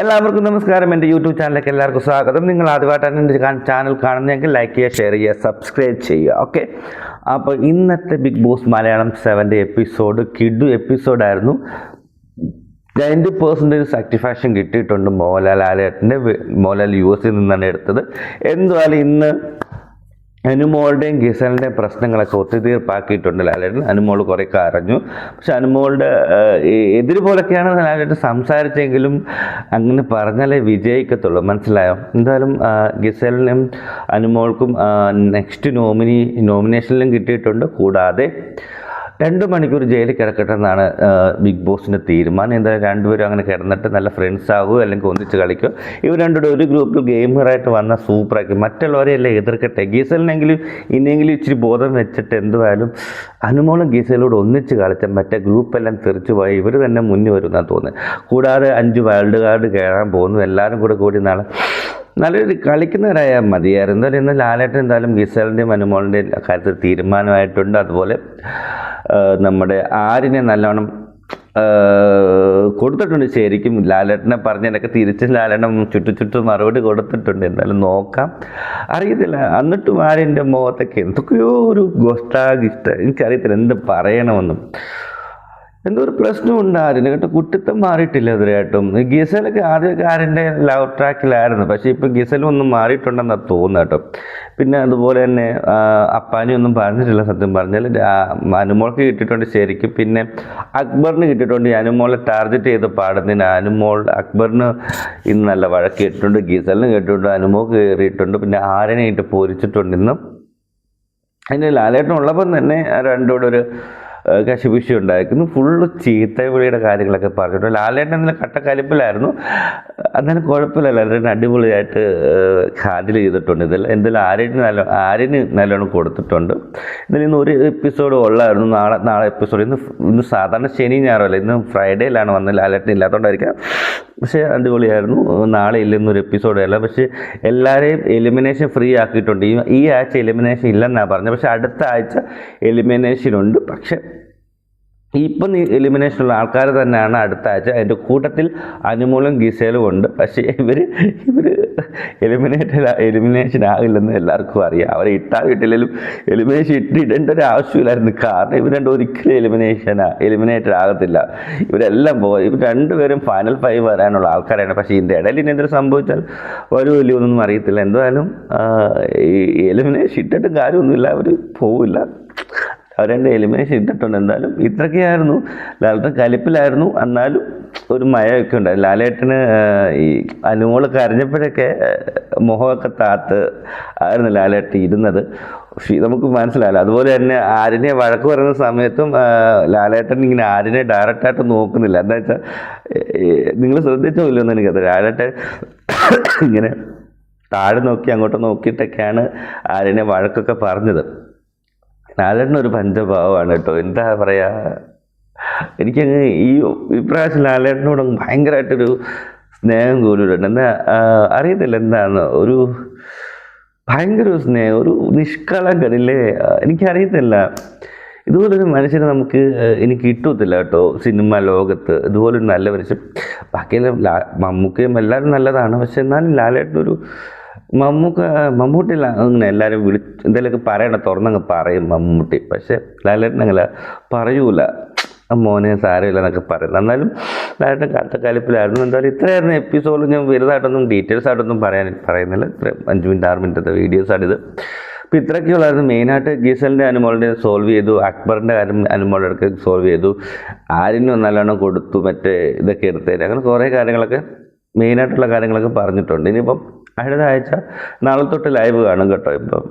എല്ലാവർക്കും നമസ്കാരം. എന്റെ യൂട്യൂബ് ചാനലിലേക്ക് എല്ലാവർക്കും സ്വാഗതം. നിങ്ങൾ ആദ്യമായിട്ടാണ് എന്റെ ചാനൽ കാണുന്നതെങ്കിൽ ലൈക്ക് ചെയ്യുക ഷെയർ ചെയ്യുക സബ്സ്ക്രൈബ് ചെയ്യുക. ഓക്കെ അപ്പോൾ ഇന്നത്തെ ബിഗ് ബോസ് മലയാളം സെവന്റെ എപ്പിസോഡ് കിഡു എപ്പിസോഡായിരുന്നു നയന്റി പെർസെന്റേജ് സാറ്റിസ്ഫാക്ഷൻ കിട്ടിയിട്ടുണ്ട് മോഹൻലാൽ ആലേട്ടന്റെ മോഹൻലാൽ യു എസിൽ നിന്നാണ് എടുത്തത്. എന്തുവായാലും ഇന്ന് അനുമോളുടെയും ഗിസലിന്റെയും പ്രശ്നങ്ങളൊക്കെ ഒത്തുതീർപ്പാക്കിയിട്ടുണ്ട് ലാലേട്ടൻ അനുമോൾ കുറേ കരഞ്ഞു. പക്ഷെ അനുമോളുടെ എതിര് പോലൊക്കെയാണ് ലാലേട്ടൻ സംസാരിച്ചെങ്കിലും അങ്ങനെ പറഞ്ഞാലേ വിജയിക്കത്തുള്ളൂ. മനസ്സിലായോ? എന്തായാലും ഗിസലിനും അനുമോൾക്കും നെക്സ്റ്റ് നോമിനി നോമിനേഷനിലും കിട്ടിയിട്ടുണ്ട്. കൂടാതെ രണ്ട് മണിക്കൂർ ജയിലിൽ കിടക്കട്ടെ എന്നാണ് ബിഗ് ബോസിന്റെ തീരുമാനം. എന്തായാലും രണ്ടുപേരും അങ്ങനെ കിടന്നിട്ട് നല്ല ഫ്രണ്ട്സ് ആകുമോ അല്ലെങ്കിൽ ഒന്നിച്ച് കളിക്കോ ഇവർ രണ്ടുപേരും ഒരു ഗ്രൂപ്പിൽ ഗെയിമറായിട്ട് വന്നാൽ സൂപ്പറാക്കി മറ്റുള്ളവരെയെല്ലാം എതിർക്കട്ടെ. ഗീസലിനെങ്കിലും ഇനിയെങ്കിലും ഇച്ചിരി ബോധം വെച്ചിട്ട് എന്തുവായാലും അനുമോളും ഗീസലോട് ഒന്നിച്ച് കളിച്ച മറ്റേ ഗ്രൂപ്പെല്ലാം തെറിച്ചു പോയി ഇവർ തന്നെ മുന്നിൽ വരുമെന്നാണ് തോന്നുന്നത്. കൂടാതെ അഞ്ച് വൈൽഡ് കാർഡ് കയറാൻ പോകുന്നു. എല്ലാവരും കൂടെ കൂടി നാളെ നല്ലൊരു കളിക്കുന്നവരായാൽ മതിയായിരുന്നു എന്തായാലും ഇന്ന് ലാലേട്ടൻ എന്തായാലും ഗിസലിന്റെയും അനുമോളിന്റെയും കാര്യത്തിൽ തീരുമാനമായിട്ടുണ്ട്. അതുപോലെ നമ്മുടെ ആരിനെ നല്ലോണം കൊടുത്തിട്ടുണ്ട് ശരിക്കും. ലാലേട്ടനെ പറഞ്ഞതിനൊക്കെ തിരിച്ച് ലാലേട്ടൻ ചുറ്റു ചുറ്റും മറുപടി കൊടുത്തിട്ടുണ്ട്. എന്തായാലും നോക്കാം. അറിയത്തില്ല. എന്നിട്ടും ആരെന്റെ മുഖത്തൊക്കെ എന്തൊക്കെയോ ഒരു ഗോഷ്ടാഗിഷ്ട എനിക്കറിയത്തില്ല എന്ത് പറയണമെന്നും. എന്തോ ഒരു പ്രശ്നമുണ്ട് ആര്യന് കേട്ടോ കുട്ടിത്തം മാറിയിട്ടില്ല ഇതുവരെയായിട്ടും. ഗിസലൊക്കെ ആദ്യമൊക്കെ ലവ് ട്രാക്കിലായിരുന്നു പക്ഷേ ഇപ്പം ഗിസലും ഒന്നും മാറിയിട്ടുണ്ടെന്നാണ് തോന്നുന്നത് കേട്ടോ. പിന്നെ അതുപോലെ തന്നെ അപ്പാനിയൊന്നും പറഞ്ഞിട്ടില്ല സത്യം പറഞ്ഞാൽ. അനുമോൾക്ക് കിട്ടിയിട്ടുണ്ട് ശരിക്കും. പിന്നെ അക്ബറിന് കിട്ടിയിട്ടുണ്ട്. അനുമോളെ ടാർഗറ്റ് ചെയ്ത് പാടുന്നതിന് അനുമോൾ അക്ബറിന് ഇന്ന് നല്ല വഴക്ക് കേട്ടിട്ടുണ്ട്. ഗിസലിന് കേട്ടിട്ടുണ്ട്. അനുമോക്ക് കയറിയിട്ടുണ്ട്. പിന്നെ ആര്യനെ ഇട്ട് പൊരിച്ചിട്ടുണ്ട്. ഇന്ന് അതിന് ലാലേട്ടൻ ഉള്ളപ്പം തന്നെ ഏഹ്, കശിപുശി ഉണ്ടായിരുന്നു ഫുള്ള് ചീത്ത വിളിയുടെ കാര്യങ്ങളൊക്കെ പറഞ്ഞിട്ട് ലാലേട്ടൻ ഇന്നലെ കട്ടക്കലിപ്പിലായിരുന്നു എന്നാലും കുഴപ്പമില്ല ലാലേട്ടൻ അടിപൊളിയായിട്ട് ഹാൻഡിൽ ചെയ്തിട്ടുണ്ട് ഇതിൽ എന്തായാലും ആര്യന് നല്ല ആര്യന് നല്ലോണം കൊടുത്തിട്ടുണ്ട്. ഇന്നലെ ഇന്ന് ഒരു എപ്പിസോഡ് ഉള്ളായിരുന്നു. നാളെ നാളെ എപ്പിസോഡ് ഇന്ന് ഇന്ന് സാധാരണ ശനി ഞായറല്ല. ഇന്ന് ഫ്രൈഡേയിലാണ് വന്നത്. ലാലേട്ടൻ ഇല്ലാത്തതുകൊണ്ടായിരിക്കാം പക്ഷേ അടിപൊളിയായിരുന്നു. നാളെ ഇല്ലെന്നൊരു എപ്പിസോഡ് അല്ല. പക്ഷേ എല്ലാവരെയും എലിമിനേഷൻ ഫ്രീ ആക്കിയിട്ടുണ്ട്. ഈ ഈ ആഴ്ച എലിമിനേഷൻ ഇല്ലെന്നാണ് പറഞ്ഞത്. പക്ഷേ അടുത്ത ആഴ്ച എലിമിനേഷൻ ഉണ്ട്. പക്ഷേ ഇപ്പം എലിമിനേഷനുള്ള ആൾക്കാർ തന്നെയാണ് അടുത്ത ആഴ്ച അതിന്റെ കൂട്ടത്തിൽ അനുമൂലം ഗിസേലും ഉണ്ട്. പക്ഷേ ഇവർ ഇവർ എലിമിനേറ്റ് എലിമിനേഷൻ ആകില്ലെന്ന് എല്ലാവർക്കും അറിയാം. അവരെ ഇട്ടാൽ ഇട്ടില്ലെങ്കിലും എലിമിനേഷൻ ഇട്ടിടേണ്ട ഒരു ആവശ്യമില്ലായിരുന്നു. കാരണം ഇവർ രണ്ട് ഒരിക്കലും എലിമിനേഷൻ എലിമിനേറ്റഡ് ആകത്തില്ല. ഇവരെല്ലാം പോകും ഇവർ രണ്ടുപേരും ഫൈനൽ ഫൈവ് വരാനുള്ള ആൾക്കാരാണ്. പക്ഷേ ഇതിന്റെ ഇടയിൽ ഇനി എന്തെങ്കിലും സംഭവിച്ചാൽ വരുമോ ഇല്ലയോ എന്നൊന്നും അറിയത്തില്ല. എന്തായാലും എലിമിനേഷൻ ഇട്ടിട്ടും കാര്യമൊന്നുമില്ല. അവർ പോവില്ല. അവരെന്റെ എലിമിനേഷൻ ഇട്ടിട്ടുണ്ട്. എന്തായാലും ഇത്രയൊക്കെയായിരുന്നു. ലാലേട്ടൻ കലിപ്പിലായിരുന്നു. എന്നാലും ഒരു മയമൊക്കെ ഉണ്ട്. ലാലേട്ടന് ഈ അനുമോൾ കരഞ്ഞപ്പോഴൊക്കെ മുഖമൊക്കെ താത്ത് ആയിരുന്നു ലാലേട്ടൻ ഇരുന്നത് നമുക്ക് മനസ്സിലായില്ല. അതുപോലെ തന്നെ ആരിനെ വഴക്ക് പറയുന്ന സമയത്തും ലാലേട്ടൻ ഇങ്ങനെ ആരിനെ ഡയറക്റ്റായിട്ട് നോക്കുന്നില്ല. എന്താ വെച്ചാൽ നിങ്ങൾ ശ്രദ്ധിച്ചോ ഇല്ലെന്ന് എനിക്കത് ലാലേട്ടൻ ഇങ്ങനെ താഴെ നോക്കി അങ്ങോട്ട് നോക്കിയിട്ടൊക്കെയാണ് ആരിനെ വഴക്കൊക്കെ പറഞ്ഞത്. ലാലേട്ടൻ ഒരു പഞ്ചഭാവമാണ് കേട്ടോ. എന്താ പറയാ? എനിക്കങ്ങ് ഈ ഇപ്രാവശ്യം ലാലേട്ടനോട് ഭയങ്കരമായിട്ടൊരു സ്നേഹം കൂടിയിട്ടുണ്ട് എന്താ അറിയത്തില്ല എന്താണ് ഒരു ഭയങ്കര ഒരു സ്നേഹം ഒരു നിഷ്കളങ്കനില്ലേ എനിക്കറിയത്തില്ല. ഇതുപോലൊരു മനുഷ്യനെ നമുക്ക് എനിക്ക് കിട്ടത്തില്ല കേട്ടോ. സിനിമ ലോകത്ത്. ഇതുപോലൊരു നല്ല മനുഷ്യൻ. ബാക്കിയെല്ലാം മമ്മൂക്കയും എല്ലാവരും നല്ലതാണ്. പക്ഷെ എന്നാലും ലാലേട്ടനൊരു മമ്മൂക്ക മമ്മൂട്ടി അങ്ങനെ എല്ലാവരും വിളി എന്തെങ്കിലുമൊക്കെ പറയണം തുറന്നങ്ങ് പറയും മമ്മൂട്ടി. പക്ഷേ ലാലേട്ടൻ അങ്ങനെ പറയൂല മോനെ സാരമില്ല എന്നൊക്കെ പറയുന്നത് എന്നാലും ലാലേട്ടൻ കറുത്ത കലിപ്പിലായിരുന്നു. എന്തായാലും ഇത്രയായിരുന്നു എപ്പിസോഡ്. ഞാൻ വലുതായിട്ടൊന്നും ഡീറ്റെയിൽസ് ആയിട്ടൊന്നും പറയാൻ പറയുന്നില്ല. ഇത്ര അഞ്ച് മിനിറ്റ് ആറ് മിനിറ്റത്തെ വീഡിയോസാണിത്. അപ്പോൾ ഇത്രയൊക്കെയുള്ളായിരുന്നു മെയിനായിട്ട് ഗീസലിന്റെ അനുമോളിനെ സോൾവ് ചെയ്തു. അക്ബറിന്റെ കാര്യം അനുമോളുടെ സോൾവ് ചെയ്തു. ആരിനും നല്ലോണം കൊടുത്തു മറ്റേ ഇതൊക്കെ എടുത്തേര്. അങ്ങനെ കുറേ കാര്യങ്ങളൊക്കെ മെയിനായിട്ടുള്ള കാര്യങ്ങളൊക്കെ പറഞ്ഞിട്ടുണ്ട്. ഇനിയിപ്പം അടുത്ത ആഴ്ച നാളെ തൊട്ട് ലൈവ് കാണും കേട്ടോ ഇപ്പം.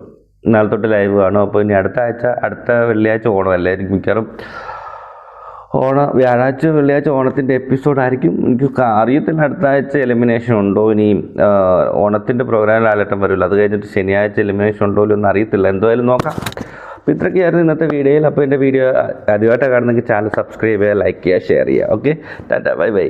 നാളെ തൊട്ട് ലൈവ് കാണും. അപ്പോൾ ഇനി അടുത്ത ആഴ്ച അടുത്ത വെള്ളിയാഴ്ച ഓണമല്ലേ എനിക്ക് മിക്കവാറും ഓണ വ്യാഴാഴ്ച വെള്ളിയാഴ്ച ഓണത്തിന്റെ എപ്പിസോഡായിരിക്കും എനിക്ക് അറിയത്തില്ല അടുത്ത ആഴ്ച എലിമിനേഷൻ ഉണ്ടോ ഇനി ഓണത്തിന്റെ പ്രോഗ്രാമിൽ ആലട്ടം വരുമല്ലോ അത് കഴിഞ്ഞിട്ട് ശനിയാഴ്ച എലിമിനേഷൻ ഉണ്ടോ ഇല്ലൊന്നും അറിയത്തില്ല. എന്തായാലും നോക്കാം. അപ്പോൾ ഇത്രയൊക്കെയായിരുന്നു ഇന്നത്തെ വീഡിയോയിൽ. അപ്പോൾ എന്റെ വീഡിയോ ആദ്യമായിട്ടാണ് കാണുന്നെങ്കിൽ ചാനൽ സബ്സ്ക്രൈബ് ചെയ്യുക ലൈക്ക് ചെയ്യുക ഷെയർ ചെയ്യുക. Okay tata bye bye